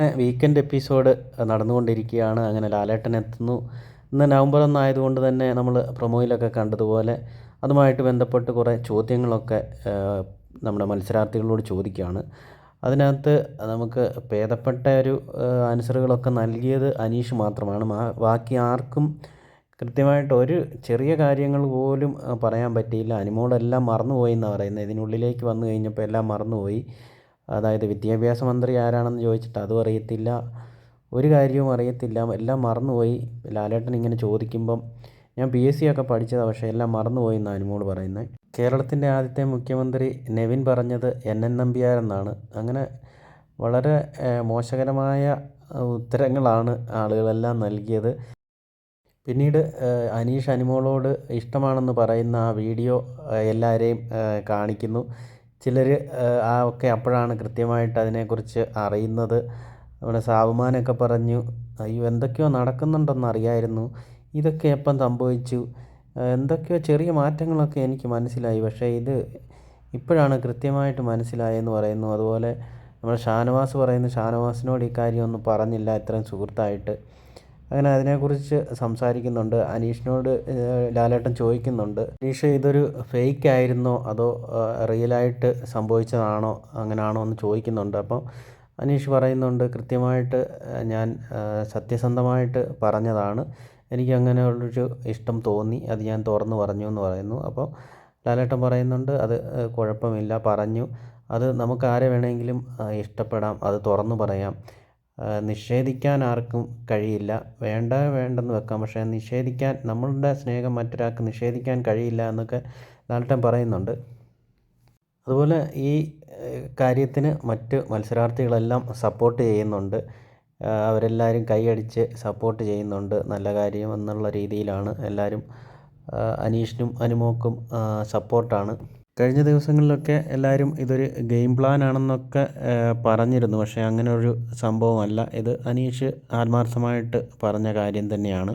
Weekend episode നടന്നുകൊണ്ടിരിക്കുകയാണ്. അങ്ങനെ ലാലേട്ടൻ എത്തുന്നു ഇന്ന് നവംബർ ഒന്നായതുകൊണ്ട് തന്നെ നമ്മൾ പ്രൊമോയിലൊക്കെ കണ്ടതുപോലെ അതുമായിട്ട് ബന്ധപ്പെട്ട് കുറേ ചോദ്യങ്ങളൊക്കെ നമ്മുടെ മത്സരാർത്ഥികളോട് ചോദിക്കുകയാണ്. അതിനകത്ത് നമുക്ക് ഭേദപ്പെട്ട ഒരു ആൻസറുകളൊക്കെ നൽകിയത് അനീഷ് മാത്രമാണ്. ബാക്കി ആർക്കും കൃത്യമായിട്ട് ഒരു ചെറിയ കാര്യങ്ങൾ പോലും പറയാൻ പറ്റിയില്ല. അനുമോളെല്ലാം മറന്നുപോയി എന്നാണ് പറയുന്നത്. ഇതിനുള്ളിലേക്ക് വന്നു കഴിഞ്ഞപ്പോൾ എല്ലാം മറന്നുപോയി. അതായത് വിദ്യാഭ്യാസ മന്ത്രി ആരാണെന്ന് ചോദിച്ചിട്ട് അതും അറിയത്തില്ല ഒരു കാര്യവും അറിയത്തില്ല എല്ലാം മറന്നുപോയി. ലാലേട്ടൻ ഇങ്ങനെ ചോദിക്കുമ്പം ഞാൻ പി എസ് സി ഒക്കെ പഠിച്ചതാണ് പക്ഷേ എല്ലാം മറന്നുപോയി എന്നാണ് അനുമോൾ പറയുന്നത് കേരളത്തിന്റെ ആദ്യത്തെ മുഖ്യമന്ത്രി നെവിൻ പറഞ്ഞത് എൻ എൻ നമ്പ്യാരെന്നാണ് അങ്ങനെ വളരെ മോശകരമായ ഉത്തരങ്ങളാണ് ആളുകളെല്ലാം നൽകിയത്. പിന്നീട് അനീഷ് അനുമോളോട് ഇഷ്ടമാണെന്ന് പറയുന്ന ആ വീഡിയോ എല്ലാവരെയും കാണിക്കുന്നു. ചിലർ ആ ഒക്കെ അപ്പോഴാണ് കൃത്യമായിട്ട് അതിനെക്കുറിച്ച് അറിയുന്നത്. നമ്മുടെ സാബുമാനൊക്കെ പറഞ്ഞു അയ്യോ എന്തൊക്കെയോ നടക്കുന്നുണ്ടെന്ന് അറിയായിരുന്നു. ഇതൊക്കെ എപ്പം സംഭവിച്ചു? എന്തൊക്കെയോ ചെറിയ മാറ്റങ്ങളൊക്കെ എനിക്ക് മനസ്സിലായി. പക്ഷേ ഇത് ഇപ്പോഴാണ് കൃത്യമായിട്ട് മനസ്സിലായെന്ന് പറയുന്നു. അതുപോലെ നമ്മൾ ഷാനവാസ് പറയുന്നു ഷാനവാസിനോട് ഈ കാര്യം ഒന്നും പറഞ്ഞില്ല ഇത്രയും സുഹൃത്തായിട്ട്. അങ്ങനെ അതിനെക്കുറിച്ച് സംസാരിക്കുന്നുണ്ട്. അനീഷിനോട് ലാലേട്ടൻ ചോദിക്കുന്നുണ്ട്. അനീഷ് ഇതൊരു ഫേക്ക് ആയിരുന്നോ? അതോ റിയലായിട്ട് സംഭവിച്ചതാണോ? അങ്ങനെയാണോ എന്ന് ചോദിക്കുന്നുണ്ട്. അപ്പം അനീഷ് പറയുന്നുണ്ട് കൃത്യമായിട്ട് ഞാൻ സത്യസന്ധമായിട്ട് പറഞ്ഞതാണ്. എനിക്ക് അങ്ങനെ ഉള്ളൊരു ഇഷ്ടം തോന്നി. അത് ഞാൻ തുറന്നു പറഞ്ഞു എന്ന് പറയുന്നു. അപ്പോൾ ലാലേട്ടൻ പറയുന്നുണ്ട് അത് കുഴപ്പമില്ല പറഞ്ഞു. അത് നമുക്ക് ആരെ വേണമെങ്കിലും ഇഷ്ടപ്പെടാം. അത് തുറന്നു പറയാം. നിഷേധിക്കാൻ ആർക്കും കഴിയില്ല. വേണ്ട വേണ്ടെന്ന് വെക്കാം. പക്ഷേ നിഷേധിക്കാൻ നമ്മളുടെ സ്നേഹം മറ്റൊരാൾക്ക് നിഷേധിക്കാൻ കഴിയില്ല എന്നൊക്കെ ലാലേട്ടൻ പറയുന്നുണ്ട്. അതുപോലെ ഈ കാര്യത്തിന് മറ്റ് മത്സരാർത്ഥികളെല്ലാം സപ്പോർട്ട് ചെയ്യുന്നുണ്ട്. അവരെല്ലാവരും കൈയടിച്ച് സപ്പോർട്ട് ചെയ്യുന്നുണ്ട്. നല്ല കാര്യം എന്നുള്ള രീതിയിലാണ് എല്ലാവരും അനീഷിനും അനുമോക്കും സപ്പോർട്ടാണ്. കഴിഞ്ഞ ദിവസങ്ങളിലൊക്കെ എല്ലാവരും ഇതൊരു ഗെയിം പ്ലാൻ ആണെന്നൊക്കെ പറഞ്ഞിരുന്നു. പക്ഷേ അങ്ങനെ ഒരു സംഭവമല്ല. ഇത് അനീഷ് ആത്മാർത്ഥമായിട്ട് പറഞ്ഞ കാര്യം തന്നെയാണ്.